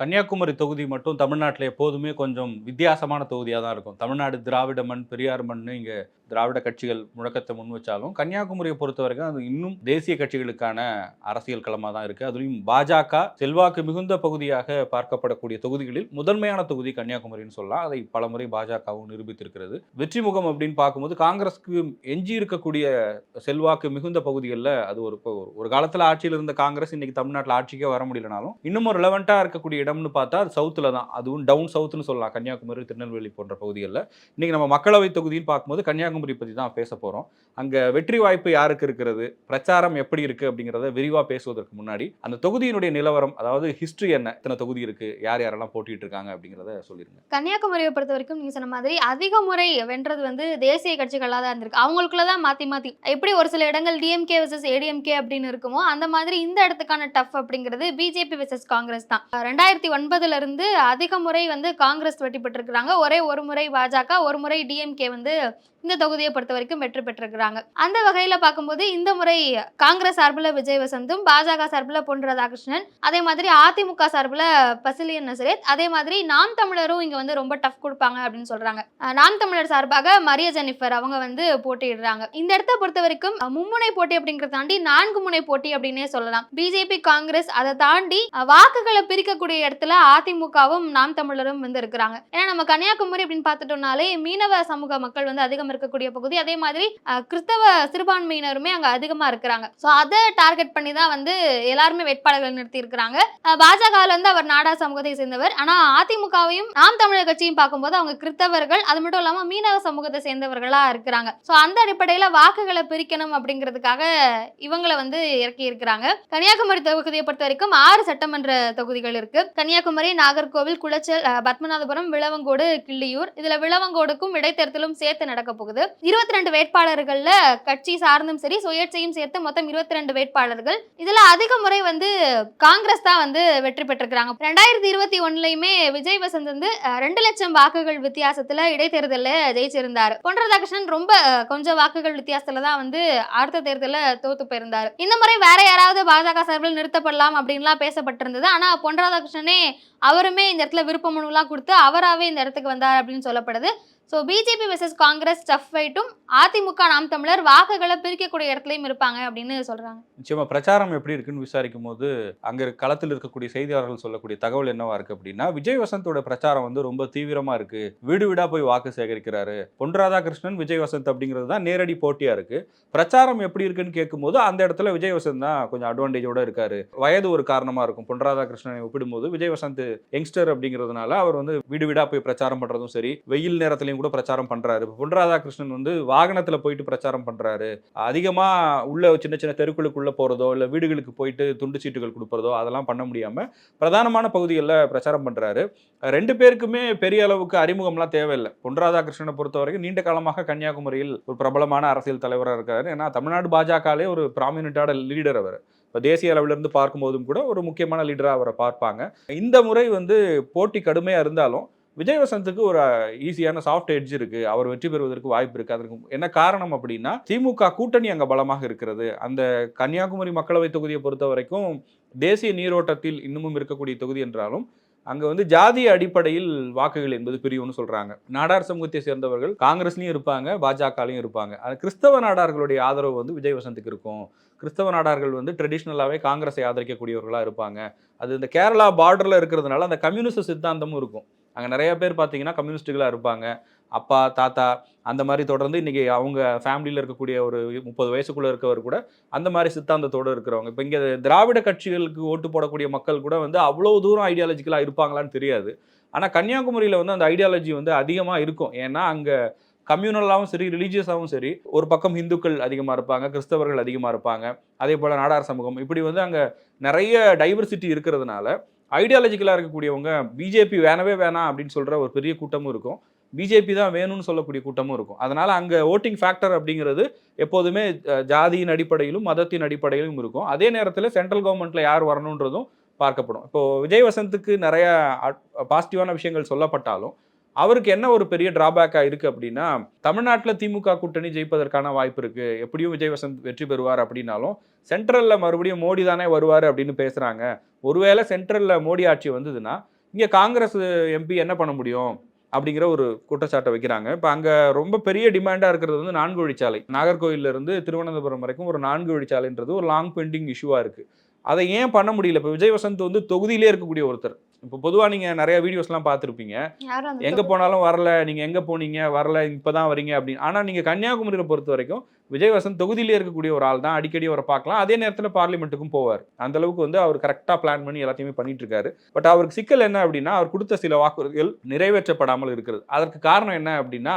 கன்னியாகுமரி தொகுதி மட்டும் தமிழ்நாட்டில் எப்போதுமே கொஞ்சம் வித்தியாசமான தொகுதியாக தான் இருக்கும். தமிழ்நாடு திராவிட மண் பெரியார் மண் இங்கே திராவிட கட்சிகள் முழக்கத்தை முன் வச்சாலும் கன்னியாகுமரியை பொறுத்த வரைக்கும் அது இன்னும் தேசிய கட்சிகளுக்கான அரசியல் களமாக தான் இருக்குது அதுலேயும் பாஜக செல்வாக்கு மிகுந்த பகுதியாக பார்க்கப்படக்கூடிய தொகுதிகளில் முதன்மையான தொகுதி கன்னியாகுமரின்னு சொல்லலாம். அதை பலமுறை பாஜகவும் நிரூபித்திருக்கிறது. வெற்றி முகம் அப்படின்னு பார்க்கும்போது காங்கிரஸ்க்கு எஞ்சி இருக்கக்கூடிய செல்வாக்கு மிகுந்த பகுதிகளில் அது ஒரு ஒரு காலத்தில் ஆட்சியில் இருந்த காங்கிரஸ் இன்னைக்கு தமிழ்நாட்டில் ஆட்சிக்கே வர முடியலனாலும் இன்னும் ஒரு ரெலவெண்ட்டாக இருக்கக்கூடிய இடம்னு பார்த்தா அது சவுத்தில் தான். அதுவும் டவுன் சவுத்துன்னு சொல்லலாம். கன்னியாகுமரி திருநெல்வேலி போன்ற பகுதிகளில். இன்றைக்கி நம்ம மக்களவை தொகுதின்னு பார்க்கும்போது கன்னியாகுமரி பற்றி தான் பேச போகிறோம் அங்கே வெற்றி வாய்ப்பு யாருக்கு இருக்கிறது? பிரச்சாரம் எப்படி இருக்குது அப்படிங்கிறத விரிவாக பேசுவதற்கு முன்னாடி அந்த தொகுதியினுடைய நிலவரம் அதாவது ஹிஸ்ட்ரி என்ன? இத்தனை தொகுதி இருக்குது யார் யாரெல்லாம் போட்டிட்டு இருக்காங்க அப்படிங்கிறத சொல்லிருங்க. கன்னியாகுமரியை பொறுத்த வரைக்கும் நீங்கள் சொன்ன மாதிரி அதிக முறை வென்றது வந்து தேசிய கட்சிகளாக தான் இருந்திருக்கு. அவங்களுக்குள்ள தான் மாற்றி மாற்றி எப்படி ஒரு சில இடங்கள் டிஎம்கே வர்சஸ் ஏடிஎம்கே அப்படின்னு இருக்குமோ அந்த மாதிரி இந்த இடத்துக்கான டஃப் அப்படிங்கிறது பிஜேபி வர்சஸ் காங்கிரஸ் தான். ரெண்டாயிரத்தி ரெண்டாயிரத்தி ஒன்பதுலேருந்து அதிக முறை வந்து காங்கிரஸ் வெற்றி பெற்றிருக்கிறாங்க ஒரே ஒரு முறை பாஜக ஒரு முறை டிஎம்கே வந்து இந்த தொகுதியை பொறுத்த வரைக்கும் வெற்றி பெற்றிருக்கிறாங்க. அந்த வகையில பார்க்கும்போது இந்த முறை காங்கிரஸ் சார்பில் விஜய் வசந்தும் பாஜக சார்பில் பொன் ராதாகிருஷ்ணன் அதே மாதிரி அதிமுக சார்பில் பசிலியன் நசரேத் அதே மாதிரி நாம் தமிழரும் இங்க வந்து ரொம்ப டஃப் கொடுப்பாங்க அப்படின்னு சொல்றாங்க. நாம் தமிழர் சார்பாக மரிய ஜெனிஃபர் அவங்க வந்து போட்டியிடுறாங்க. இந்த இடத்த பொறுத்த வரைக்கும் மும்முனை போட்டி அப்படிங்கறத தாண்டி நான்கு முனை போட்டி அப்படின்னே சொல்லலாம். பிஜேபி காங்கிரஸ் அதை தாண்டி வாக்குகளை பிரிக்கக்கூடிய இடத்துல அதிமுகவும் நாம் தமிழரும் வந்து இருக்கிறாங்க. ஏன்னா நம்ம கன்னியாகுமரி அப்படின்னு பார்த்துட்டோம்னாலே மீனவ சமூக மக்கள் வந்து அதிகம் இருக்கக்கூடிய பகுதி. அதே மாதிரி கிறிஸ்தவ சிறுபான்மையினருமே அங்க அதிகமா இருக்கிறாங்க. ஸோ அதை டார்கெட் பண்ணி தான் வந்து எல்லாருமே வேட்பாளர்களை நிறுத்தி இருக்கிறாங்க பாஜகவில் வந்து அவர் நாடா சமூகத்தை சேர்ந்தவர். ஆனா அதிமுகவையும் நாம் தமிழர் கட்சியும் பார்க்கும்போது அவங்க கிறிஸ்தவர்கள் அது மட்டும் இல்லாம மீனவ சமூகத்தை சேர்ந்தவர்களா இருக்கிறாங்க. ஸோ அந்த அடிப்படையில வாக்குகளை பிரிக்கணும் அப்படிங்கிறதுக்காக இவங்களை வந்து இறக்கி இருக்கிறாங்க கன்னியாகுமரி தொகுதியை பொறுத்த வரைக்கும் ஆறு சட்டமன்ற தொகுதிகள் இருக்கு. கன்னியாகுமரி நாகர்கோவில் குளச்சல் பத்மநாதபுரம் விளவங்கோடு கிள்ளியூர். இதுல விளவங்கோடுக்கும் இடைத்தேர்தலும் சேர்த்து நடக்க போகுது. இருபத்தி ரெண்டு வேட்பாளர்கள்ல கட்சி சார்ந்தும் சரி சுயேட்சையும் சேர்த்து மொத்தம் இருபத்தி ரெண்டு வேட்பாளர்கள். இதுல அதிக முறை வந்து காங்கிரஸ் தான் வந்து வெற்றி பெற்றிருக்கிறாங்க. ரெண்டாயிரத்தி இருபத்தி ஒண்ணுலயுமே விஜய் வசந்த் வந்து ரெண்டு லட்சம் வாக்குகள் வித்தியாசத்துல இடைத்தேர்தலில் ஜெயிச்சிருந்தார். பொன் ராதாகிருஷ்ணன் ரொம்ப கொஞ்சம் வாக்குகள் வித்தியாசத்துல தான் வந்து அடுத்த தேர்தலில் தோத்து போயிருந்தார். இந்த முறை வேற யாராவது பாஜக சார்பில் நிறுத்தப்படலாம் அப்படின்லாம் பேசப்பட்டிருந்தது. ஆனா பொன் ராதாகிருஷ்ணனே அவருமே இந்த இடத்துல விருப்ப மனுலாம் கொடுத்து அவராகவே இந்த இடத்துக்கு வந்தார் அப்படின்னு சொல்லப்படுது. So BJP versus Congress tough ஃபைட்டும் AIADMK நாம் தமிழர் வாக்குகளை பிரிக்கக்கூடிய இடத்துலையும் இருப்பாங்க அப்படின்னு சொல்றாங்க. நிச்சயமா பிரச்சாரம் எப்படி இருக்குன்னு விசாரிக்கும் போது அங்க களத்தில் இருக்கக்கூடிய செய்தியாளர்கள் சொல்லக்கூடிய தகவல் என்னவா இருக்கு அப்படின்னா விஜய் வசந்தோட பிரச்சாரம் வந்து ரொம்ப தீவிரமா இருக்கு. வீடு வீடா போய் வாக்கு சேகரிக்கிறாரு. பொன் ராதாகிருஷ்ணன் விஜய் வசந்த் அப்படிங்கிறது தான் நேரடி போட்டியா இருக்கு. பிரச்சாரம் எப்படி இருக்குன்னு கேட்கும்போது அந்த இடத்துல விஜய் வசந்த் தான் கொஞ்சம் அட்வான்டேஜோட இருக்காரு. வயது ஒரு காரணமா இருக்கும். பொன் ராதாகிருஷ்ணனை ஒப்பிடும்போது விஜய் வசந்த் யங்ஸ்டர் அப்படிங்கிறதுனால அவர் வந்து வீடு வீடா போய் பிரச்சாரம் பண்றதும் சரி வெயில் நேரத்துலயும் கூட பிரச்சாரம் பண்றாரு. பொன் ராதாகிருஷ்ணன் வந்து வாகனத்தில் போயிட்டு பிரச்சாரம் பண்றாரு. அதிகமாக உள்ள சின்ன சின்ன தெருக்களுக்குள்ளே போகிறதோ இல்லை வீடுகளுக்கு போயிட்டு துண்டு சீட்டுகள் கொடுப்பறதோ அதெல்லாம் பண்ண முடியாமல் பிரதானமான பகுதிகளில் பிரச்சாரம் பண்றாரு. ரெண்டு பேருக்குமே பெரிய அளவுக்கு அறிமுகம்லாம் தேவையில்லை. பொன் ராதாகிருஷ்ணனை பொறுத்த வரைக்கும் நீண்ட காலமாக கன்னியாகுமரியில் ஒரு பிரபலமான அரசியல் தலைவராக இருக்காரு. ஏன்னா தமிழ்நாடு பாஜகலே ஒரு ப்ராமினென்ட்டான லீடர் அவர். இப்போ தேசிய அளவிலிருந்து பார்க்கும்போதும் கூட ஒரு முக்கியமான லீடராக அவரை பார்ப்பாங்க. இந்த முறை வந்து போட்டி கடுமையாக இருந்தாலும் விஜய் வசந்துக்கு ஒரு ஈஸியான சாஃப்ட் எட்ஜ் இருக்கு. அவர் வெற்றி பெறுவதற்கு வாய்ப்பு இருக்கு. அதற்கு என்ன காரணம் அப்படின்னா திமுக கூட்டணி அங்க பலமாக இருக்கிறது. அந்த கன்னியாகுமரி மக்களவை தொகுதியை பொறுத்த வரைக்கும் தேசிய நீரோட்டத்தில் இன்னமும் இருக்கக்கூடிய தொகுதி என்றாலும் அங்க வந்து ஜாதிய அடிப்படையில் வாக்குகள் என்பது பிரிவுன்னு சொல்றாங்க. நாடார் சமூகத்தை சேர்ந்தவர்கள் காங்கிரஸ்லயும் இருப்பாங்க பாஜகலையும் இருப்பாங்க. அது கிறிஸ்தவ நாடார்களுடைய ஆதரவு வந்து விஜய் வசந்துக்கு இருக்கும். கிறிஸ்தவ நாடார்கள் வந்து ட்ரெடிஷ்னலாகவே காங்கிரஸை ஆதரிக்கக்கூடியவர்களாக இருப்பாங்க. அது இந்த கேரளா பார்டரில் இருக்கிறதுனால அந்த கம்யூனிஸ்ட் சித்தாந்தமும் இருக்கும். அங்கே நிறைய பேர் பார்த்தீங்கன்னா கம்யூனிஸ்ட்டுகளாக இருப்பாங்க. அப்பா தாத்தா அந்த மாதிரி தொடர்ந்து இன்றைக்கி அவங்க ஃபேமிலியில் இருக்கக்கூடிய ஒரு முப்பது வயசுக்குள்ளே இருக்கவர் கூட அந்த மாதிரி சித்தாந்தத்தோடு இருக்கிறவங்க. இப்போ இங்கே திராவிட கட்சிகளுக்கு ஓட்டு போடக்கூடிய மக்கள் கூட வந்து அவ்வளோ தூரம் ஐடியாலஜிக்கலாக இருப்பாங்களான்னு தெரியாது. ஆனால் கன்னியாகுமரியில் வந்து அந்த ஐடியாலஜி வந்து அதிகமாக இருக்கும். ஏன்னா அங்கே கம்யூனலாகவும் சரி ரிலீஜியஸாகவும் சரி ஒரு பக்கம் இந்துக்கள் அதிகமாக இருப்பாங்க கிறிஸ்தவர்கள் அதிகமாக இருப்பாங்க. அதே போல் நாடார் சமூகம். இப்படி வந்து அங்கே நிறைய டைவர்சிட்டி இருக்கிறதுனால ஐடியாலஜிக்கலாக இருக்கக்கூடியவங்க பிஜேபி வேணவே வேணாம் அப்படின்னு சொல்கிற ஒரு பெரிய கூட்டமும் இருக்கும். பிஜேபி தான் வேணும்னு சொல்லக்கூடிய கூட்டமும் இருக்கும். அதனால் அங்கே ஓட்டிங் ஃபேக்டர் அப்படிங்கிறது எப்போதுமே ஜாதியின் அடிப்படையிலும் மதத்தின் அடிப்படையிலும் இருக்கும். அதே நேரத்தில் சென்ட்ரல் கவர்மெண்ட்டில் யார் வரணுன்றதும் பார்க்கப்படும். இப்போது விஜய் வசந்துக்கு நிறைய பாசிட்டிவான விஷயங்கள் சொல்லப்பட்டாலும் அவருக்கு என்ன ஒரு பெரிய டிராபேக்காக இருக்குது அப்படின்னா தமிழ்நாட்டில் திமுக கூட்டணி ஜெயிப்பதற்கான வாய்ப்பு இருக்குது எப்படியும் விஜய் வசந்த் வெற்றி பெறுவார் அப்படின்னாலும் சென்ட்ரலில் மறுபடியும் மோடி தானே வருவார் அப்படின்னு பேசுகிறாங்க ஒருவேளை சென்ட்ரலில் மோடி ஆட்சி வந்ததுன்னா இங்கே காங்கிரஸ் எம்பி என்ன பண்ண முடியும்? அப்படிங்கிற ஒரு குற்றச்சாட்டை வைக்கிறாங்க. இப்போ அங்கே ரொம்ப பெரிய டிமாண்டாக இருக்கிறது வந்து நான்கு வழிச்சாலை. நாகர்கோவிலிருந்து திருவனந்தபுரம் வரைக்கும் ஒரு நான்கு வழிச்சாலைன்றது ஒரு லாங் பெண்டிங் இஷ்யூவாக இருக்குது அதை ஏன் பண்ண முடியல? இப்போ விஜய் வசந்த் வந்து தொகுதியிலே இருக்கக்கூடிய ஒருத்தர். இப்போ பொதுவாக நீங்கள் நிறைய வீடியோஸ்லாம் பார்த்துருப்பீங்க. எங்கே போனாலும் வரல நீங்கள் எங்கே போனீங்க வரல இப்போ தான் வரீங்க அப்படின்னு. ஆனால் நீங்கள் கன்னியாகுமரியில் பொறுத்த வரைக்கும் விஜய் வசந்த் தொகுதியிலே இருக்கக்கூடிய ஒரு ஆள் தான். அடிக்கடி அவரை பார்க்கலாம். அதே நேரத்தில் பார்லிமெண்ட்டுக்கும் போவார். அந்த அளவுக்கு வந்து அவர் கரெக்டாக பிளான் பண்ணி எல்லாத்தையுமே பண்ணிட்டு இருக்காரு. பட் அவருக்கு சிக்கல் என்ன அப்படின்னா அவர் கொடுத்த சில வாக்குறுதிகள் நிறைவேற்றப்படாமல் இருக்கிறது. அதற்கு காரணம் என்ன அப்படின்னா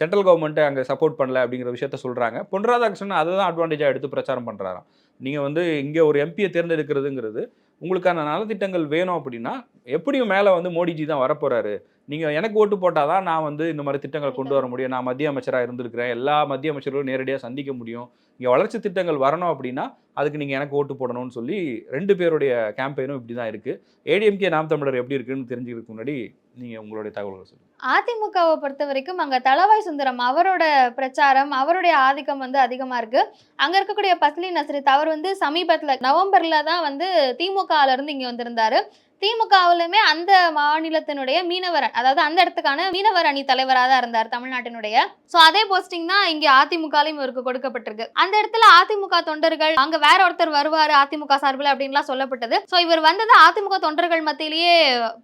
சென்ட்ரல் கவர்மெண்ட்டை அங்கே சப்போர்ட் பண்ணல அப்படிங்கிற விஷயத்த சொல்கிறாங்க பொன் ராதாகிருஷ்ணன் அதை தான் அட்வான்டேஜாக எடுத்து பிரச்சாரம் பண்ணுறாராம் நீங்கள் வந்து இங்கே ஒரு எம்பியை தேர்ந்தெடுக்கிறதுங்கிறது உங்களுக்கான நலத்திட்டங்கள் வேணும் அப்படின்னா எப்படியும் மேலே வந்து மோடிஜி தான் வரப்போறாரு. நீங்கள் எனக்கு ஓட்டு போட்டால் தான் நான் வந்து இந்த மாதிரி திட்டங்கள் கொண்டு வர முடியும். நான் மத்திய அமைச்சராக இருந்திருக்கிறேன். எல்லா மத்திய அமைச்சர்களும் நேரடியாக சந்திக்க முடியும். இங்கே வளர்ச்சி திட்டங்கள் வரணும் அப்படின்னா அதுக்கு நீங்கள் எனக்கு ஓட்டு போடணும்னு சொல்லி ரெண்டு பேருடைய கேம்பெயினும் இப்படி தான் இருக்குது ஏடிஎம்கே நாம் தமிழர் எப்படி இருக்குன்னு தெரிஞ்சுக்கிறதுக்கு முன்னாடி நீங்கள் உங்களுடைய தகவல்கள் சொல்லுங்கள் அதிமுகவை பொறுத்த வரைக்கும் அங்க தளவாய் சுந்தரம் அவரோட பிரச்சாரம் அவருடைய ஆதிக்கம் வந்து அதிகமா இருக்கு. அங்க இருக்கக்கூடிய பஸ்லி நசரித் அவர் வந்து சமீபத்துல நவம்பர்ல தான் வந்து திமுக இருந்து இங்க வந்திருந்தாரு. திமுகவிலுமே அந்த மாநிலத்தினுடைய மீனவர் அதாவது அந்த இடத்துக்கான மீனவர் அணி தலைவராக தான் இருந்தார் தமிழ்நாட்டினுடைய. ஸோ அதே போஸ்டிங் தான் இங்கே அதிமுகலையும் இவருக்கு கொடுக்கப்பட்டிருக்கு. அந்த இடத்துல அதிமுக தொண்டர்கள் அங்க வேற ஒருத்தர் வருவாரு அதிமுக சார்பில் அப்படின்லாம் சொல்லப்பட்டது. ஸோ இவர் வந்தது அதிமுக தொண்டர்கள் மத்தியிலேயே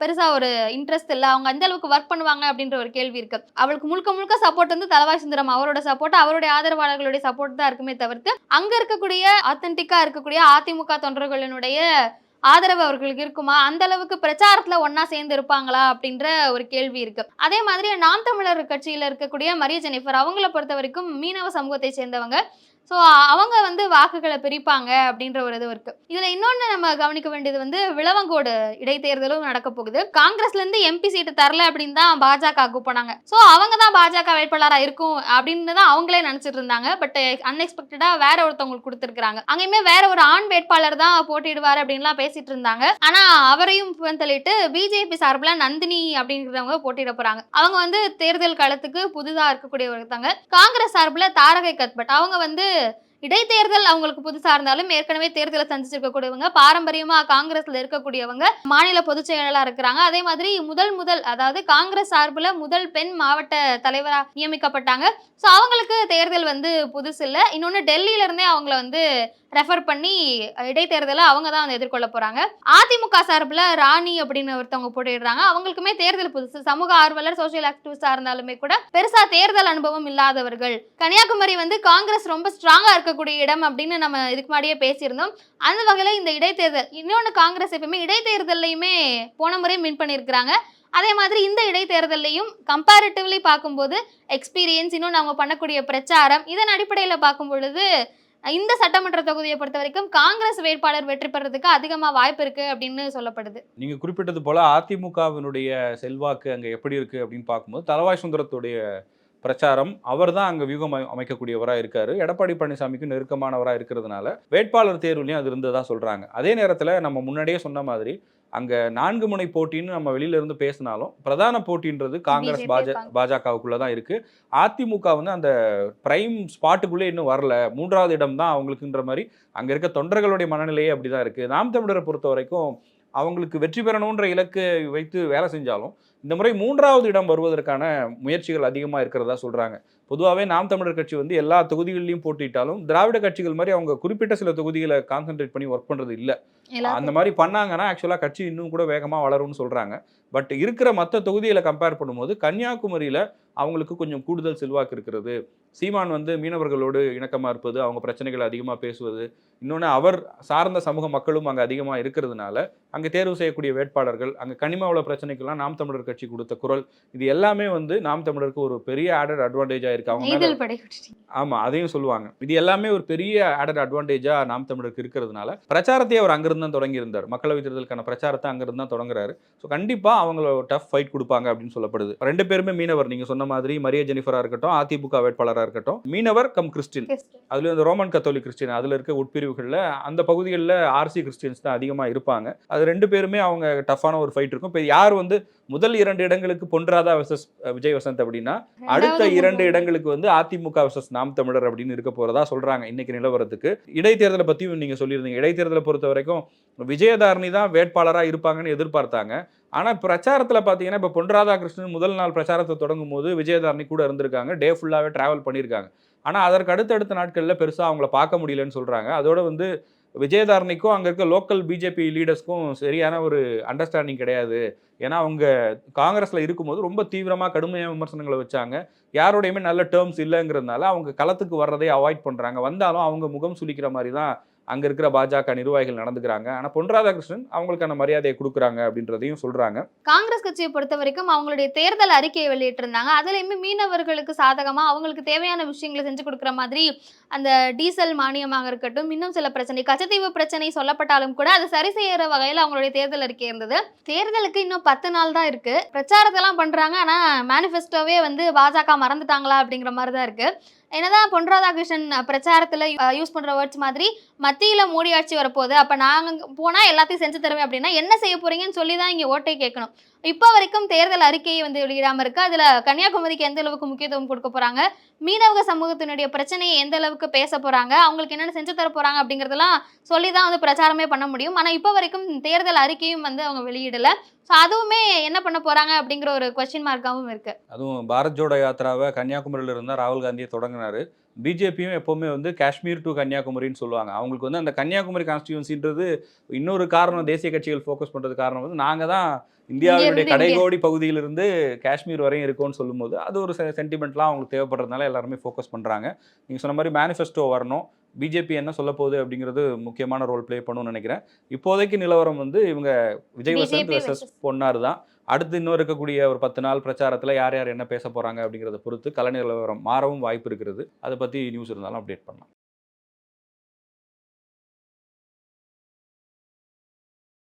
பெருசா ஒரு இன்ட்ரெஸ்ட் இல்லை. அவங்க அந்த அளவுக்கு ஒர்க் பண்ணுவாங்க அப்படின்ற ஒரு கேள்வி இருக்கு. அவளுக்கு முழுக்க முழுக்க சப்போர்ட் வந்து தலவாய் சுந்தரம் அவரோட சப்போர்ட் அவருடைய ஆதரவாளர்களுடைய சப்போர்ட் தான் இருக்குமே தவிர்த்து அங்க இருக்கக்கூடிய அத்தன்டிக்கா இருக்கக்கூடிய அதிமுக தொண்டர்களினுடைய ஆதரவு அவர்களுக்கு இருக்குமா? அந்த அளவுக்கு பிரச்சாரத்துல ஒன்னா சேர்ந்து இருப்பாங்களா? அப்படின்ற ஒரு கேள்வி இருக்கு. அதே மாதிரி நாம் தமிழர் கட்சியில இருக்கக்கூடிய மரிய ஜெனிஃபர் அவங்கள பொறுத்த வரைக்கும் மீனவ சமூகத்தை சேர்ந்தவங்க. ஸோ அவங்க வந்து வாக்குகளை பிரிப்பாங்க அப்படின்ற ஒரு இது இருக்கு. இதுல இன்னொன்னு நம்ம கவனிக்க வேண்டியது வந்து விளவங்கோடு இடைத்தேர்தலும் நடக்க போகுது. காங்கிரஸ்ல இருந்து எம்பி சீட்டு தரல அப்படின்னு தான் பாஜக போனாங்க. ஸோ அவங்க தான் பாஜக வேட்பாளராக இருக்கும் அப்படின்னு தான் அவங்களே நினைச்சிட்டு இருந்தாங்க. பட் அன்எக்ஸ்பெக்டடா eh, வேற ஒருத்தவங்களுக்கு கொடுத்துருக்காங்க அங்கேயுமே வேற ஒரு ஆண் வேட்பாளர் தான் போட்டியிடுவார் அப்படின்லாம் பேசிட்டு இருந்தாங்க. ஆனா அவரையும் தள்ளிட்டு பிஜேபி சார்பில் நந்தினி அப்படிங்கிறவங்க போட்டியிட போறாங்க. அவங்க வந்து தேர்தல் களத்துக்கு புதிதாக இருக்கக்கூடிய ஒருத்தவங்க காங்கிரஸ் சார்பில் தாரகை கத்பட் அவங்க வந்து இடைத்தேர்தல் அவங்களுக்கு புதுசா இருந்தாலும் ஏற்கனவே தேர்தலை சந்திச்சிருக்கக்கூடியவங்க பாரம்பரியமா காங்கிரஸ்ல இருக்கக்கூடியவங்க மாநில பொதுச் செயலாளா இருக்கிறாங்க. அதே மாதிரி முதல் முதல் அதாவது காங்கிரஸ் சார்பில் முதல் பெண் மாவட்ட தலைவரா நியமிக்கப்பட்டாங்க. ஸோ அவங்களுக்கு தேர்தல் வந்து புதுசு இல்லை இன்னொன்று டெல்லியில இருந்தே அவங்கள வந்து ரெஃபர் பண்ணி இடைத்தேர்தலை அவங்க தான் வந்து எதிர்கொள்ள போறாங்க. அதிமுக சார்பில் ராணி அப்படின்னு ஒருத்தவங்க போட்டிடுறாங்க அவங்களுக்குமே தேர்தல் புதுசு. சமூக ஆர்வலர் சோஷியல் ஆக்டிவிஸ்டா இருந்தாலுமே கூட பெருசா தேர்தல் அனுபவம் இல்லாதவர்கள். கன்னியாகுமரி வந்து காங்கிரஸ் ரொம்ப ஸ்ட்ராங்கா இருக்கக்கூடிய இடம் அப்படின்னு நம்ம இதுக்கு முன்னாடியே பேசியிருந்தோம். அந்த வகையில் இந்த இடைத்தேர்தல் இன்னொன்று காங்கிரஸ் எப்பவுமே இடைத்தேர்தல்லையுமே போன முறை மின் பண்ணியிருக்கிறாங்க. அதே மாதிரி இந்த இடைத்தேர்தல்லையும் கம்பேரிட்டிவ்லி பார்க்கும்போது எக்ஸ்பீரியன்ஸ் இன்னொன்று அவங்க பண்ணக்கூடிய பிரச்சாரம் இதன் அடிப்படையில் பார்க்கும் பொழுது இந்த சட்டமன்ற தொகுதியை பொறுத்த வரைக்கும் காங்கிரஸ் வேட்பாளர் வெற்றி பெறதுக்கு அதிகமாக வாய்ப்பு இருக்கு அப்படின்னு சொல்லப்படுது. நீங்கள் குறிப்பிட்டது போல அதிமுகவினுடைய செல்வாக்கு அங்கே எப்படி இருக்கு அப்படின்னு பார்க்கும்போது தலவாய் சுந்தரத்துடைய பிரச்சாரம் அவர் தான் அங்கே வியூகம் அமைக்கக்கூடியவராக இருக்காரு. எடப்பாடி பழனிசாமிக்கு நெருக்கமானவராக இருக்கிறதுனால வேட்பாளர் தேர்வுலையும் அது இருந்ததா சொல்றாங்க. அதே நேரத்தில் நம்ம முன்னாடியே சொன்ன மாதிரி அங்கே நான்கு முனை போட்டின்னு நம்ம வெளியில இருந்து பேசினாலும் பிரதான போட்டின்றது காங்கிரஸ் பாஜ. பாஜகவுக்குள்ள தான் இருக்கு. அதிமுக வந்து அந்த பிரைம் ஸ்பாட்டுக்குள்ளே இன்னும் வரல. மூன்றாவது இடம் தான் அவங்களுக்குன்ற மாதிரி அங்கே இருக்க தொண்டர்களுடைய மனநிலையே அப்படிதான் இருக்கு. நாம் தமிழரை பொறுத்த வரைக்கும் அவங்களுக்கு வெற்றி பெறணுன்ற இலக்கு வைத்து வேலை செஞ்சாலும் இந்த முறை மூன்றாவது இடம் வருவதற்கான முயற்சிகள் அதிகமாக இருக்கிறதா சொல்றாங்க. பொதுவாகவே நாம் தமிழர் கட்சி வந்து எல்லா தொகுதிகளிலையும் போட்டிட்டாலும் திராவிட கட்சிகள் மாதிரி அவங்க குறிப்பிட்ட சில தொகுதிகளை கான்சென்ட்ரேட் பண்ணி ஒர்க் பண்றது இல்லை. அந்த மாதிரி பண்ணாங்கன்னா ஆக்சுவலாக கட்சி இன்னும் கூட வேகமாக வளரும்னு சொல்கிறாங்க பட் இருக்கிற மற்ற தொகுதிகளை கம்பேர் பண்ணும்போது கன்னியாகுமரியில் அவங்களுக்கு கொஞ்சம் கூடுதல் செல்வாக்கு இருக்கிறது. சீமான் வந்து மீனவர்களோடு இணக்கமாக இருப்பது அவங்க பிரச்சனைகள் அதிகமாக பேசுவது இன்னொன்று அவர் சார்ந்த சமூக மக்களும் அங்கே அதிகமாக இருக்கிறதுனால அங்கே தேர்வு செய்யக்கூடிய வேட்பாளர்கள் அங்கே கனிம வள பிரச்சனைக்கெல்லாம் நாம் தமிழர் கட்சி கொடுத்த குரல் இது எல்லாமே வந்து நாம் தமிழருக்கு ஒரு பெரிய ஆடட் அட்வான்டேஜாக இருக்கு. அவங்க ஆமா அதையும் சொல்லுவாங்க. இது எல்லாமே ஒரு பெரிய ஆடட் அட்வான்டேஜா நாம் தமிழருக்கு இருக்கிறதுனால பிரச்சாரத்தையே அவர் அங்கிருந்து தான் தொடங்கி இருந்தார். மக்களவை தேர்தலுக்கான பிரச்சாரத்தை அங்கிருந்து தான் தொடங்குறாரு. ஸோ கண்டிப்பா அவங்கள டஃப் ஃபைட் கொடுப்பாங்க அப்படின்னு சொல்லப்படுது. ரெண்டு பேருமே மீனவர். நீங்க சொன்ன மாதிரி மரிய ஜெனிஃபரா இருக்கட்டும் அதிமுக வேட்பாளரா இருக்கட்டும் மீனவர் கம் கிறிஸ்டின். அதுல இந்த ரோமன் கத்தோலிக் கிறிஸ்டின். அதுல இருக்க உட்பிரிவுகளில் அந்த பகுதிகளில் ஆர்சி கிறிஸ்டியன்ஸ் தான் அதிகமாக இருப்பாங்க. அது ரெண்டு பேருமே அவங்க டஃப்பான ஒரு ஃபைட் இருக்கும். இப்போ யார் வந்து முதல் இரண்டு இடங்களுக்கு பொன்ராதா வெர்சஸ் விஜய் வசந்த் அப்படின்னா அடுத்த இரண்டு மூன்றாவது. இடங்களுக்கு வந்து அதிமுக விசஸ் நாம் தமிழர் அப்படின்னு இருக்க போறதா சொல்றாங்க இன்னைக்கு நிலவரத்துக்கு. இடைத்தேர்தலை பத்தியும் நீங்க சொல்லியிருந்தீங்க. இடைத்தேர்தலை பொறுத்த வரைக்கும் விஜயதாரணி தான் வேட்பாளரா இருப்பாங்கன்னு எதிர்பார்த்தாங்க. ஆனால் பிரச்சாரத்தில் பார்த்தீங்கன்னா இப்போ பொன் ராதாகிருஷ்ணன் முதல் நாள் பிரச்சாரத்தை தொடங்கும் போது விஜயதாரணி கூட இருந்திருக்காங்க. டே ஃபுல்லாவே ட்ராவல் பண்ணியிருக்காங்க. ஆனால் அதற்கு அடுத்தடுத்த நாட்களில் பெருசாக அவங்கள பார்க்க முடியலன்னு சொல்கிறாங்க அதோட வந்து விஜயதாரணிக்கும் அங்கே இருக்க லோக்கல் பிஜேபி லீடர்ஸ்க்கும் சரியான ஒரு அண்டர்ஸ்டாண்டிங் கிடையாது. ஏன்னா அவங்க காங்கிரஸில் இருக்கும்போது ரொம்ப தீவிரமாக கடுமையான விமர்சனங்களை வச்சாங்க. யாரோடையுமே நல்ல டேர்ம்ஸ் இல்லைங்கிறதுனால அவங்க களத்துக்கு வர்றதை அவாய்ட் பண்ணுறாங்க வந்தாலும் அவங்க முகம் சுளிக்கிற மாதிரி தான் அங்கே இருக்கிற பாஜக நிர்வாகிகள் நடந்துக்கிறாங்க. ஆனால் பொன் ராதாகிருஷ்ணன் அவங்களுக்கான மரியாதையை கொடுக்குறாங்க அப்படின்றதையும் சொல்றாங்க. காங்கிரஸ் கட்சியை பொறுத்த வரைக்கும் அவங்களுடைய தேர்தல் அறிக்கையை வெளியிட்டிருந்தாங்க. அதுலயுமே மீனவர்களுக்கு சாதகமாக அவங்களுக்கு தேவையான விஷயங்களை செஞ்சு கொடுக்குற மாதிரி அந்த டீசல் மானியமாக இருக்கட்டும் இன்னும் சில பிரச்சனை கச்சத்தீவு பிரச்சனை சொல்லப்பட்டாலும் கூட அதை சரி செய்யற வகையில் அவங்களுடைய தேர்தல் அறிக்கை இருந்தது. தேர்தலுக்கு இன்னும் பத்து நாள் தான் இருக்கு. பிரச்சாரத்தெல்லாம் பண்றாங்க. ஆனா மேனிஃபெஸ்டோவே வந்து பாஜக மறந்துட்டாங்களா அப்படிங்கிற மாதிரி தான் இருக்கு. என்னதான் பொன் ராதாகிருஷ்ணன் பிரச்சாரத்தில் யூஸ் பண்ணுற வேர்ட்ஸ் மாதிரி மத்தியில் மோடி ஆட்சி வரப்போகுது. அப்போ நாங்கள் போனால் எல்லாத்தையும் செஞ்சு தருவேன் அப்படின்னா என்ன செய்ய போகிறீங்கன்னு சொல்லி தான் இங்கே ஓட்டை கேட்கணும். இப்போ வரைக்கும் தேர்தல் அறிக்கையை வந்து வெளியிடாமல் இருக்கு. அதில் கன்னியாகுமரிக்கு எந்த அளவுக்கு முக்கியத்துவம் கொடுக்க போகிறாங்க மீனவக சமூகத்தினுடைய பிரச்சனையை எந்த அளவுக்கு பேச போகிறாங்க அவங்களுக்கு என்னென்ன செஞ்சு தர போகிறாங்க அப்படிங்கிறதெல்லாம் சொல்லி தான் வந்து பிரச்சாரமே பண்ண முடியும். ஆனால் இப்போ வரைக்கும் தேர்தல் அறிக்கையும் வந்து அவங்க வெளியிடலை. ஸோ அதுவுமே என்ன பண்ண போகிறாங்க அப்படிங்கிற ஒரு கொஸ்டின் மார்க்காகவும் இருக்குது அதுவும் பாரத் ஜோடோ யாத்திராவை கன்னியாகுமரியில் இருந்தால் ராகுல் காந்தியை தொடங்கினார். பிஜேபியும் எப்போவுமே வந்து காஷ்மீர் டு கன்னியாகுமரின்னு சொல்லுவாங்க. அவங்களுக்கு வந்து அந்த கன்னியாகுமரி கான்ஸ்டியூன்சின்றது இன்னொரு காரணம் தேசிய கட்சிகள் ஃபோக்கஸ் பண்றது காரணம் வந்து நாங்கள் தான் இந்தியாவுடைய கடைகோடி பகுதியிலிருந்து காஷ்மீர் வரையும் இருக்கோம்னு சொல்லும்போது அது ஒரு சென்டிமெண்ட்லாம் அவங்களுக்கு தேவைப்படுறதுனால எல்லாருமே ஃபோக்கஸ் பண்ணுறாங்க நீங்கள் சொன்ன மாதிரி மேனிஃபெஸ்டோ வரணும். பிஜேபி என்ன சொல்ல போகுது அப்படிங்கிறது முக்கியமான ரோல் ப்ளே பண்ணுன்னு நினைக்கிறேன். இப்போதைக்கு நிலவரம் வந்து இவங்க விஜய் வசந்த் வெர்சஸ் பொன்னார் தான் அடுத்து இன்னும் இருக்கக்கூடிய ஒரு பத்து நாள் பிரச்சாரத்தில் யார் யார் என்ன பேச போகிறாங்க அப்படிங்கிறத பொறுத்து கலை நிலவரம் மாறவும் வாய்ப்பு இருக்கிறது. அதை பற்றி நியூஸ் இருந்தாலும் அப்டேட் பண்ணலாம்.